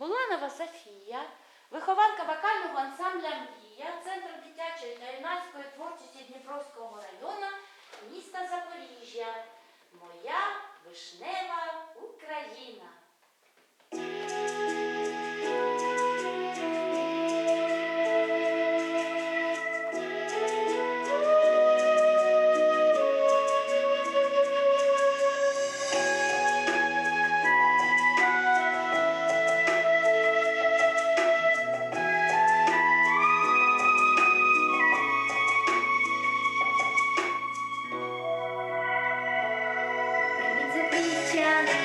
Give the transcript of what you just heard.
Буланова Софія, вихованка вокального ансамбля Мрія, Центру дитячої та юнацької творчості 家。